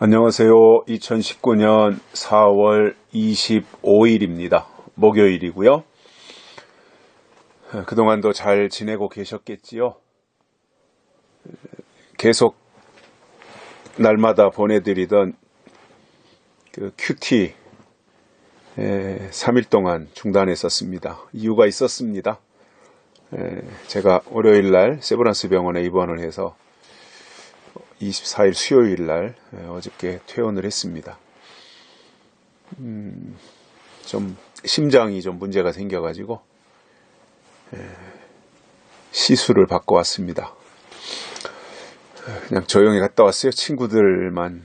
안녕하세요. 2019년 4월 25일입니다. 목요일이고요. 그동안도 잘 지내고 계셨겠지요? 계속 날마다 보내드리던 그 큐티 3일 동안 중단했었습니다. 이유가 있었습니다. 제가 월요일 날 세브란스 병원에 입원을 해서 24일 수요일 날 어저께 퇴원을 했습니다. 음, 좀 심장이 좀 문제가 생겨가지고 시술을 받고 왔습니다. 그냥 조용히 갔다 왔어요. 친구들만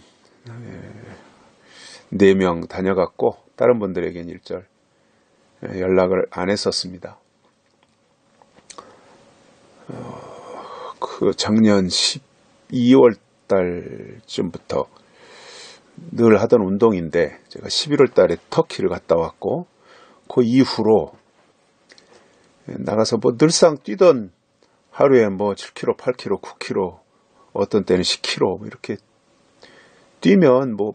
4명 다녀갔고 다른 분들에겐 일절 연락을 안 했었습니다. 어, 그 작년 12월 달쯤부터 늘 하던 운동인데 제가 11월 달에 터키를 갔다 왔고 그 이후로 나가서 뭐 늘상 뛰던 하루에 뭐 7km, 8km, 9km 어떤 때는 10km 뭐 이렇게 뛰면 뭐,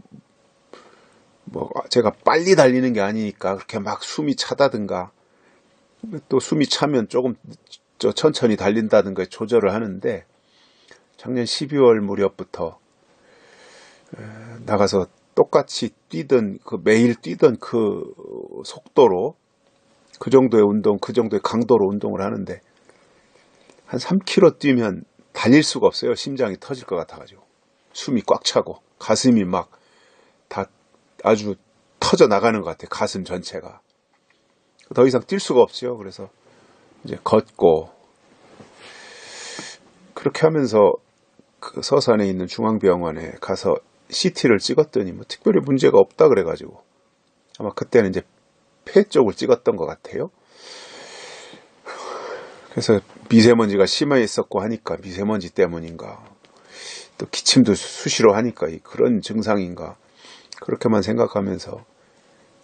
뭐 제가 빨리 달리는 게 아니니까 그렇게 막 숨이 차다든가 또 숨이 차면 조금 천천히 달린다든가 조절을 하는데 작년 12월 무렵부터 나가서 똑같이 뛰던 그 매일 뛰던 그 속도로 그 정도의 운동, 그 정도의 강도로 운동을 하는데 한 3km 뛰면 달릴 수가 없어요. 심장이 터질 것 같아가지고 숨이 꽉 차고 가슴이 막 다 아주 터져 나가는 것 같아요. 가슴 전체가 더 이상 뛸 수가 없죠. 그래서 이제 걷고 그렇게 하면서 그 서산에 있는 중앙병원에 가서 CT를 찍었더니 뭐 특별히 문제가 없다 그래가지고 아마 그때는 이제 폐 쪽을 찍었던 것 같아요. 그래서 미세먼지가 심해 있었고 하니까 미세먼지 때문인가 또 기침도 수시로 하니까 그런 증상인가 그렇게만 생각하면서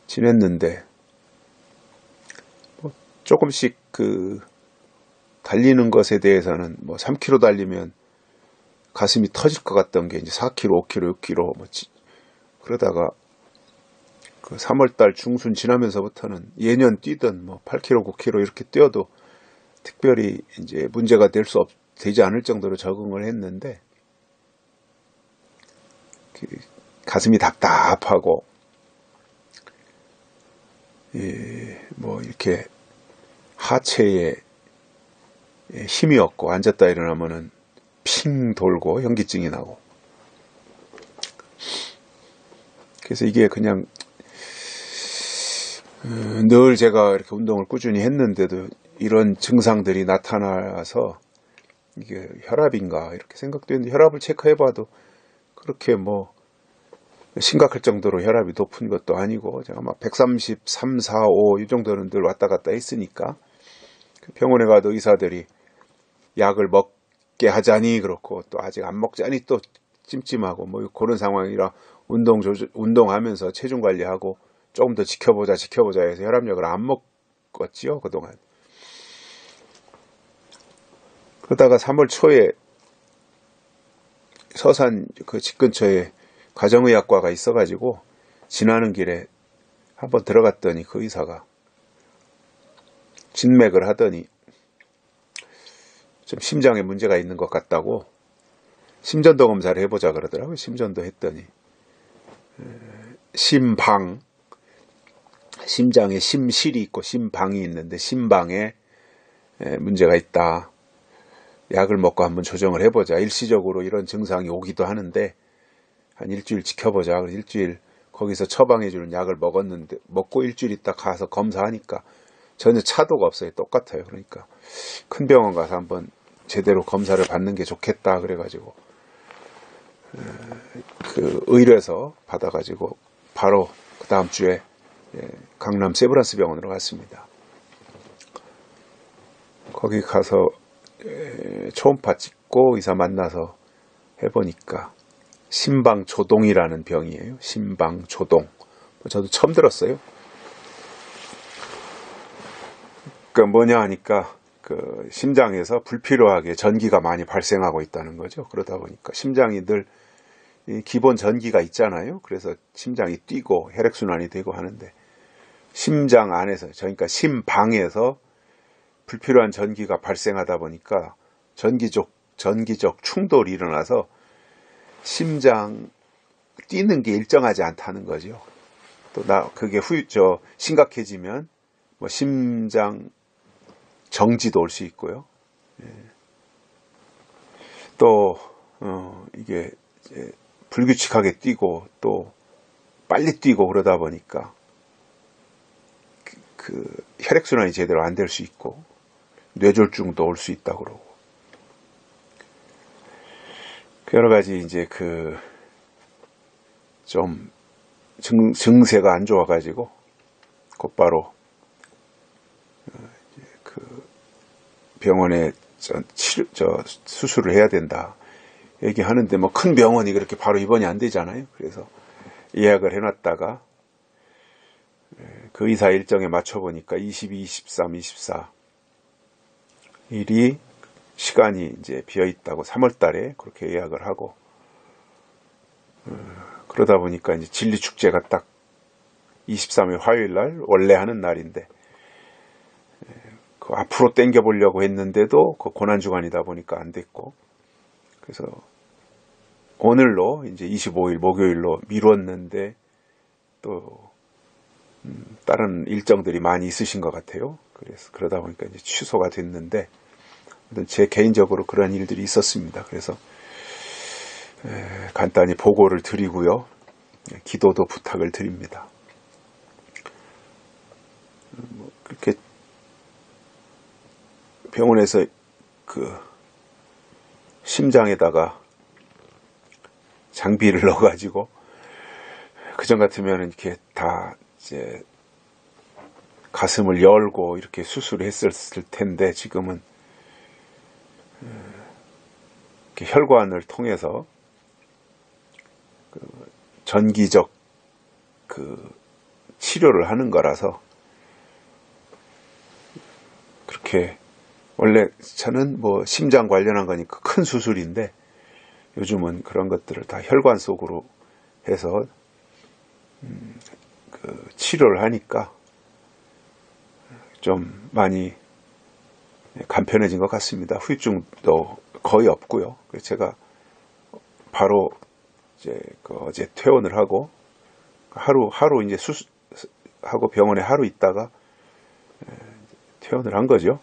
지냈는데 뭐 조금씩 그 달리는 것에 대해서는 뭐 3km 달리면 가슴이 터질 것 같던 게 이제 4kg, 5kg, 6kg 뭐 지, 그러다가 그 3월달 중순 지나면서부터는 예년 뛰던 뭐 8kg, 9kg 이렇게 뛰어도 특별히 이제 문제가 될 수 없, 되지 않을 정도로 적응을 했는데 그 가슴이 답답하고 예, 뭐 이렇게 하체에 힘이 없고 앉았다 일어나면은 핑 돌고 현기증이 나고. 그래서 이게 그냥 어, 늘 제가 이렇게 운동을 꾸준히 했는데도 이런 증상들이 나타나서 이게 혈압인가 이렇게 생각되는데 혈압을 체크해봐도 그렇게 뭐 심각할 정도로 혈압이 높은 것도 아니고 제가 막 133, 4, 5 이 정도는 늘 왔다 갔다 했으니까 그 병원에 가도 의사들이 약을 먹 먹게 하자니 그렇고 또 아직 안 먹자니 또 찜찜하고 뭐 그런 상황이라 운동 조절, 운동하면서 체중 관리하고 조금 더 지켜보자 지켜보자 해서 혈압약을 안 먹었지요 그동안. 그러다가 3월 초에 서산 그 집 근처에 가정의학과가 있어가지고 지나는 길에 한번 들어갔더니 그 의사가 진맥을 하더니 좀 심장에 문제가 있는 것 같다고 심전도 검사를 해보자 그러더라고요. 심전도 했더니 심방 심장에 심실이 있고 심방이 있는데 심방에 문제가 있다. 약을 먹고 한번 조정을 해보자. 일시적으로 이런 증상이 오기도 하는데 한 일주일 지켜보자. 그래서 일주일 거기서 처방해주는 약을 먹었는데 먹고 일주일 있다 가서 검사하니까 전혀 차도가 없어요. 똑같아요. 그러니까 큰 병원 가서 한번 제대로 검사를 받는 게 좋겠다 그래가지고 그 의뢰서 받아가지고 바로 그 다음 주에 예, 강남 세브란스 병원으로 갔습니다. 거기 가서 초음파 찍고 의사 만나서 해보니까 심방조동이라는 병이에요. 심방조동. 저도 처음 들었어요. 그 뭐냐 하니까 그 심장에서 불필요하게 전기가 많이 발생하고 있다는 거죠. 그러다 보니까 심장이 늘이 기본 전기가 있잖아요. 그래서 심장이 뛰고 혈액순환이 되고 하는데 심장 안에서 그러니까 심방에서 불필요한 전기가 발생하다 보니까 전기적 전기적 충돌이 일어나서 심장 뛰는 게 일정하지 않다는 거죠. 또 나 그게 후저 심각해지면 뭐 심장 정지도 올 수 있고요. 예. 또 어, 이게 불규칙하게 뛰고 또 빨리 뛰고 그러다 보니까 그, 그 혈액순환이 제대로 안 될 수 있고 뇌졸중도 올 수 있다 그러고 여러 가지 이제 그 좀 증세가 안 좋아가지고 곧바로 어, 그 병원에 저, 치료, 저 수술을 해야 된다 얘기하는데 뭐 큰 병원이 그렇게 바로 입원이 안 되잖아요. 그래서 예약을 해놨다가 그 의사 일정에 맞춰보니까 22, 23, 24 일이 시간이 이제 비어 있다고 3월 달에 그렇게 예약을 하고 어, 그러다 보니까 이제 진리 축제가 딱 23일 화요일 날 원래 하는 날인데 그 앞으로 땡겨 보려고 했는데도 그 고난 주간이다 보니까 안 됐고 그래서 오늘로 이제 25일 목요일로 미뤘는데 또 음, 다른 일정들이 많이 있으신 것 같아요. 그래서 그러다 보니까 이제 취소가 됐는데 제 개인적으로 그런 일들이 있었습니다. 그래서 간단히 보고를 드리고요. 예, 기도도 부탁을 드립니다. 뭐 그렇게 병원에서 그 심장에다가 장비를 넣어가지고 그전 같으면 이렇게 다 이제 가슴을 열고 이렇게 수술을 했었을 텐데 지금은 혈관을 통해서 그 전기적 그 치료를 하는 거라서 그렇게 원래 저는 뭐 심장 관련한 거니까 큰 수술인데 요즘은 그런 것들을 다 혈관 속으로 해서 음, 그 치료를 하니까 좀 많이 간편해진 것 같습니다. 후유증도 거의 없고요. 그래서 제가 바로 이제 그 어제 퇴원을 하고 하루 하루 이제 수술하고 병원에 하루 있다가 퇴원을 한 거죠.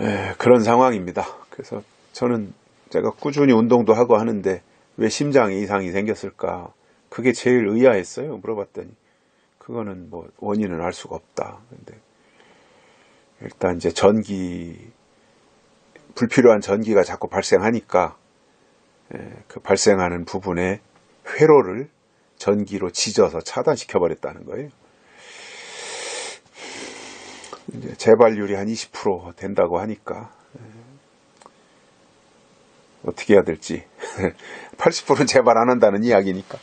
에, 그런 상황입니다. 그래서 저는 제가 꾸준히 운동도 하고 하는데 왜 심장에 이상이 생겼을까? 그게 제일 의아했어요. 물어봤더니 그거는 뭐 원인은 알 수가 없다. 근데 일단 이제 전기 불필요한 전기가 자꾸 발생하니까 그 발생하는 부분에 회로를 전기로 지져서 차단시켜 버렸다는 거예요. 이제 재발률이 한 20% 된다고 하니까 어떻게 해야 될지 80%는 재발 안 한다는 이야기니까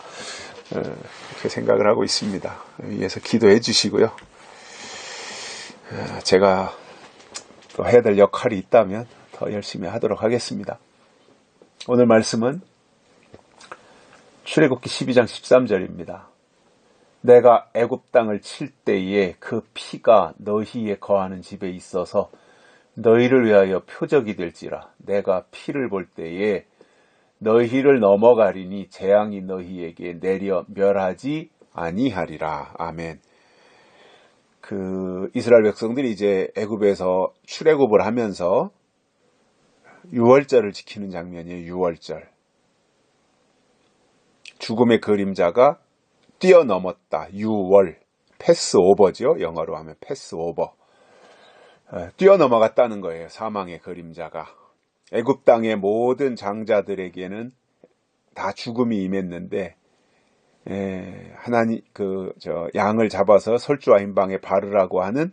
그렇게 생각을 하고 있습니다. 위에서 기도해 주시고요. 제가 또 해야 될 역할이 있다면 더 열심히 하도록 하겠습니다. 오늘 말씀은 출애굽기 12장 13절입니다. 내가 애굽 땅을 칠 때에 그 피가 너희에 거하는 집에 있어서 너희를 위하여 표적이 될지라 내가 피를 볼 때에 너희를 넘어가리니 재앙이 너희에게 내려 멸하지 아니하리라. 아멘. 그 이스라엘 백성들이 이제 애굽에서 출애굽을 하면서 유월절을 지키는 장면이에요. 유월절. 죽음의 그림자가 뛰어넘었다. 유월. 패스 오버죠. 영어로 하면 패스 오버. 뛰어넘어갔다는 거예요. 사망의 그림자가. 애굽 땅의 모든 장자들에게는 다 죽음이 임했는데 에, 하나님 그 저 양을 잡아서 설주와 힘방에 바르라고 하는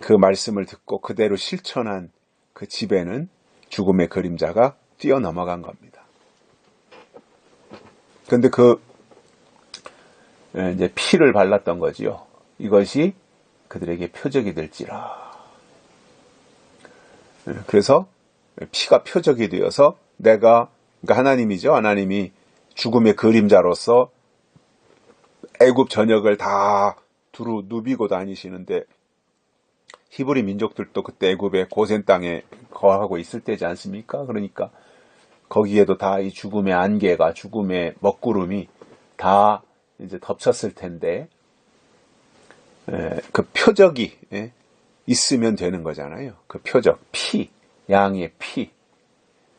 그 말씀을 듣고 그대로 실천한 그 집에는 죽음의 그림자가 뛰어넘어간 겁니다. 그런데 그 이제 피를 발랐던 거지요. 이것이 그들에게 표적이 될지라. 그래서 피가 표적이 되어서 내가 그러니까 하나님이죠. 하나님이 죽음의 그림자로서 애굽 전역을 다 두루 누비고 다니시는데 히브리 민족들도 그때 애굽의 고센 땅에 거하고 있을 때지 않습니까? 그러니까 거기에도 다 이 죽음의 안개가 죽음의 먹구름이 다 이제 덮쳤을 텐데 에, 그 표적이 예, 있으면 되는 거잖아요. 그 표적 피 양의 피.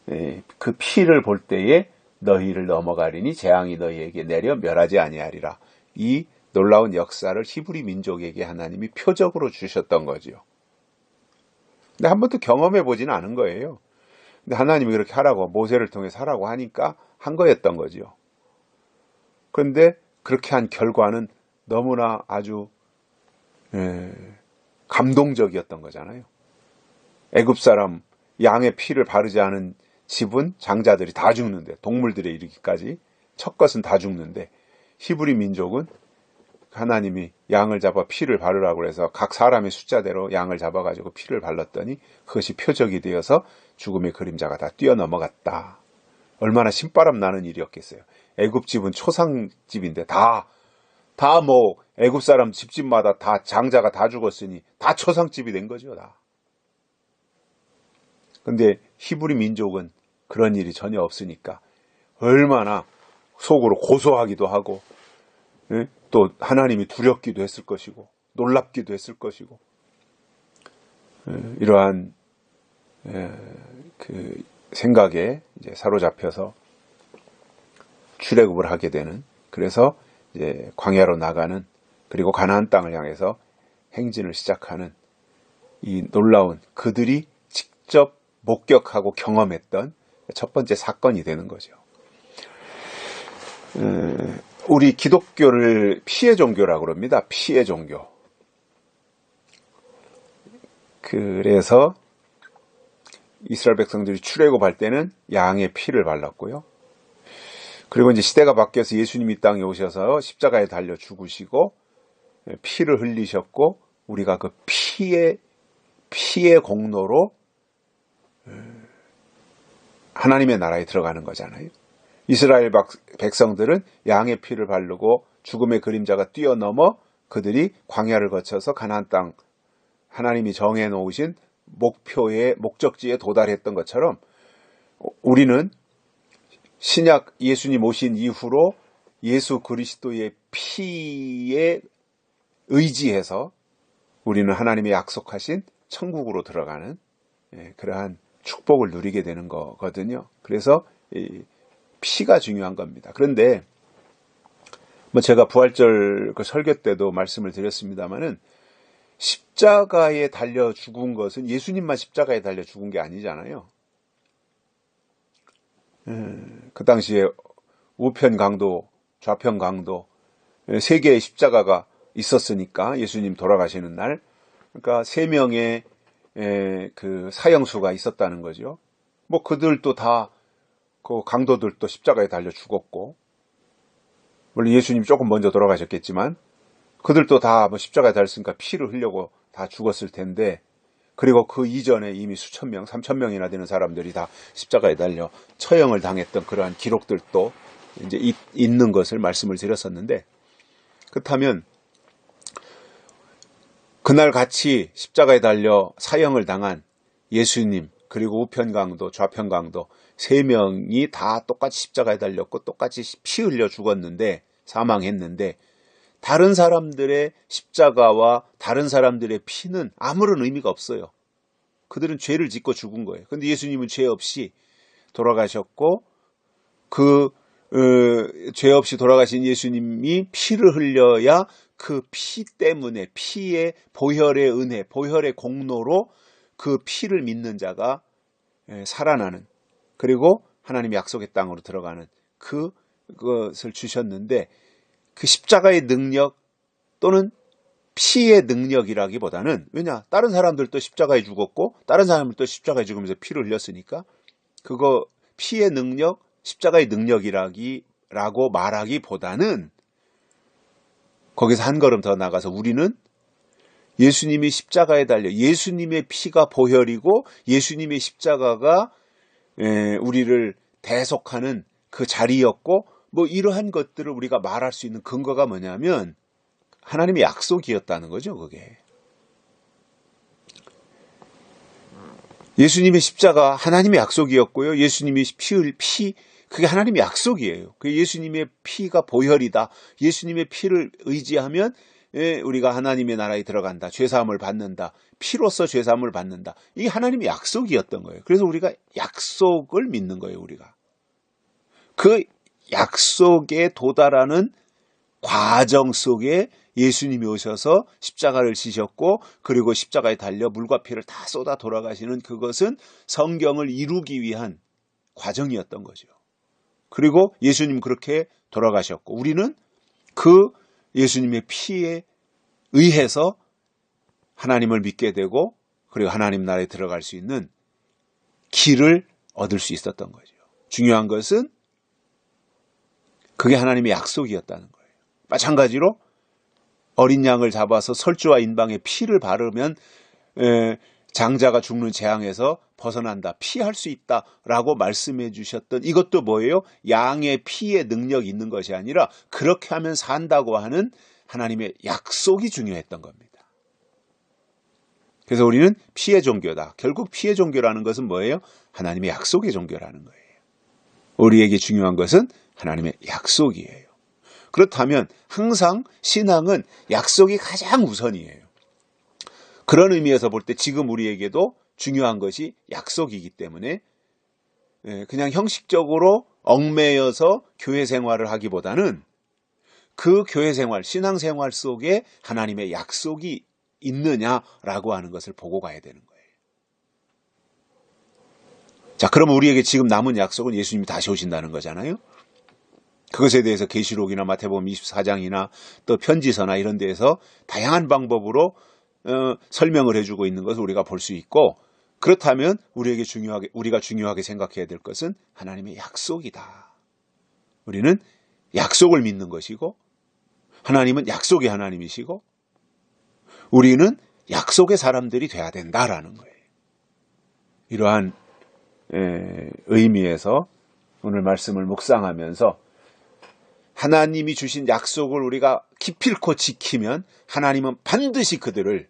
에, 그 피를 볼 때에 너희를 넘어가리니 재앙이 너희에게 내려 멸하지 아니하리라. 이 놀라운 역사를 히브리 민족에게 하나님이 표적으로 주셨던 거지요. 근데 한 번도 경험해 보지는 않은 거예요. 근데 하나님이 그렇게 하라고 모세를 통해서 하라고 하니까 한 거였던 거지요. 그런데 그렇게 한 결과는 너무나 아주 에, 감동적이었던 거잖아요. 애굽 사람 양의 피를 바르지 않은 집은 장자들이 다 죽는데 동물들에 이르기까지 첫 것은 다 죽는데 히브리 민족은 하나님이 양을 잡아 피를 바르라고 해서 각 사람의 숫자대로 양을 잡아가지고 피를 발랐더니 그것이 표적이 되어서 죽음의 그림자가 다 뛰어넘어갔다. 얼마나 신바람 나는 일이었겠어요. 애굽 집은 초상 집인데 다 다 뭐 애굽 사람 집집마다 다 장자가 다 죽었으니 다 초상 집이 된 거죠, 다. 근데 히브리 민족은 그런 일이 전혀 없으니까 얼마나 속으로 고소하기도 하고 예? 또 하나님이 두렵기도 했을 것이고 놀랍기도 했을 것이고 예, 이러한 예, 그 생각에 이제 사로잡혀서 출애굽을 하게 되는 그래서 이제 광야로 나가는 그리고 가나안 땅을 향해서 행진을 시작하는 이 놀라운 그들이 직접 목격하고 경험했던 첫 번째 사건이 되는 거죠. 우리 기독교를 피해 종교라고 그럽니다. 피해 종교. 그래서 이스라엘 백성들이 출애굽할 때는 양의 피를 발랐고요. 그리고 이제 시대가 바뀌어서 예수님이 땅에 오셔서 십자가에 달려 죽으시고 피를 흘리셨고 우리가 그 피의 피의 공로로 하나님의 나라에 들어가는 거잖아요. 이스라엘 백성들은 양의 피를 바르고 죽음의 그림자가 뛰어넘어 그들이 광야를 거쳐서 가나안 땅 하나님이 정해 놓으신 목표의 목적지에 도달했던 것처럼 우리는 신약 예수님 오신 이후로 예수 그리스도의 피에 의지해서 우리는 하나님의 약속하신 천국으로 들어가는 예, 그러한 축복을 누리게 되는 거거든요. 그래서 피가 중요한 겁니다. 그런데 뭐 제가 부활절 그 설교 때도 말씀을 드렸습니다만은 십자가에 달려 죽은 것은 예수님만 십자가에 달려 죽은 게 아니잖아요. 그 당시에 우편 강도, 좌편 강도 세 개의 십자가가 있었으니까 예수님 돌아가시는 날, 그러니까 세 명의 그 사형수가 있었다는 거죠. 뭐 그들도 다 그 강도들도 십자가에 달려 죽었고 물론 예수님 조금 먼저 돌아가셨겠지만 그들도 다 뭐 십자가에 달렸으니까 피를 흘려고 다 죽었을 텐데 그리고 그 이전에 이미 수천 명, 삼천 명이나 되는 사람들이 다 십자가에 달려 처형을 당했던 그러한 기록들도 이제 있는 것을 말씀을 드렸었는데 그렇다면 그날 같이 십자가에 달려 사형을 당한 예수님 그리고 우편강도 좌편강도 세 명이 다 똑같이 십자가에 달렸고 똑같이 피 흘려 죽었는데 사망했는데 다른 사람들의 십자가와 다른 사람들의 피는 아무런 의미가 없어요. 그들은 죄를 짓고 죽은 거예요. 근데 예수님은 죄 없이 돌아가셨고 그 어, 죄 없이 돌아가신 예수님이 피를 흘려야 그 피 때문에 피의 보혈의 은혜, 보혈의 공로로 그 피를 믿는 자가 예, 살아나는 그리고 하나님의 약속의 땅으로 들어가는 그 그것을 주셨는데 그 십자가의 능력 또는 피의 능력이라기보다는 왜냐? 다른 사람들도 십자가에 죽었고 다른 사람들도 십자가에 죽으면서 피를 흘렸으니까 그거 피의 능력 십자가의 능력이라기라고 말하기보다는 거기서 한 걸음 더 나가서 우리는 예수님이 십자가에 달려 예수님의 피가 보혈이고 예수님의 십자가가 우리를 대속하는 그 자리였고 뭐 이러한 것들을 우리가 말할 수 있는 근거가 뭐냐면 하나님의 약속이었다는 거죠, 그게. 예수님의 십자가 하나님의 약속이었고요. 예수님의 피, 피 그게 하나님의 약속이에요. 그 예수님의 피가 보혈이다. 예수님의 피를 의지하면 예, 우리가 하나님의 나라에 들어간다. 죄사함을 받는다. 피로서 죄사함을 받는다. 이게 하나님의 약속이었던 거예요. 그래서 우리가 약속을 믿는 거예요, 우리가. 그 약속에 도달하는 과정 속에 예수님이 오셔서 십자가를 지셨고 그리고 십자가에 달려 물과 피를 다 쏟아 돌아가시는 그것은 성경을 이루기 위한 과정이었던 거죠. 그리고 예수님 그렇게 돌아가셨고 우리는 그 예수님의 피에 의해서 하나님을 믿게 되고 그리고 하나님 나라에 들어갈 수 있는 길을 얻을 수 있었던 거죠. 중요한 것은 그게 하나님의 약속이었다는 거예요. 마찬가지로 어린 양을 잡아서 설주와 인방에 피를 바르면 장자가 죽는 재앙에서 벗어난다. 피할 수 있다라고 말씀해 주셨던 이것도 뭐예요? 양의 피의 능력이 있는 것이 아니라 그렇게 하면 산다고 하는 하나님의 약속이 중요했던 겁니다. 그래서 우리는 피의 종교다. 결국 피의 종교라는 것은 뭐예요? 하나님의 약속의 종교라는 거예요. 우리에게 중요한 것은 하나님의 약속이에요. 그렇다면 항상 신앙은 약속이 가장 우선이에요. 그런 의미에서 볼 때 지금 우리에게도 중요한 것이 약속이기 때문에 예, 그냥 형식적으로 얽매여서 교회 생활을 하기보다는 그 교회 생활, 신앙 생활 속에 하나님의 약속이 있느냐라고 하는 것을 보고 가야 되는 거예요. 자, 그럼 우리에게 지금 남은 약속은 예수님이 다시 오신다는 거잖아요. 그것에 대해서 계시록이나 마태복음 24장이나 또 편지서나 이런 데에서 다양한 방법으로 어, 설명을 해주고 있는 것을 우리가 볼 수 있고 그렇다면 우리에게 중요하게 우리가 중요하게 생각해야 될 것은 하나님의 약속이다. 우리는 약속을 믿는 것이고 하나님은 약속의 하나님이시고 우리는 약속의 사람들이 돼야 된다라는 거예요. 이러한 의미에서 오늘 말씀을 묵상하면서 하나님이 주신 약속을 우리가 기필코 지키면 하나님은 반드시 그들을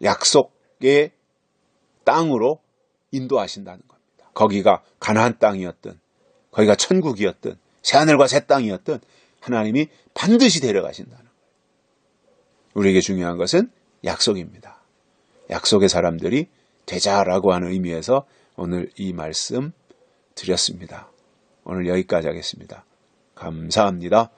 약속의 땅으로 인도하신다는 겁니다. 거기가 가나안 땅이었든 거기가 천국이었든 새하늘과 새 땅이었든 하나님이 반드시 데려가신다는 거예요. 우리에게 중요한 것은 약속입니다. 약속의 사람들이 되자라고 하는 의미에서 오늘 이 말씀 드렸습니다. 오늘 여기까지 하겠습니다. 감사합니다.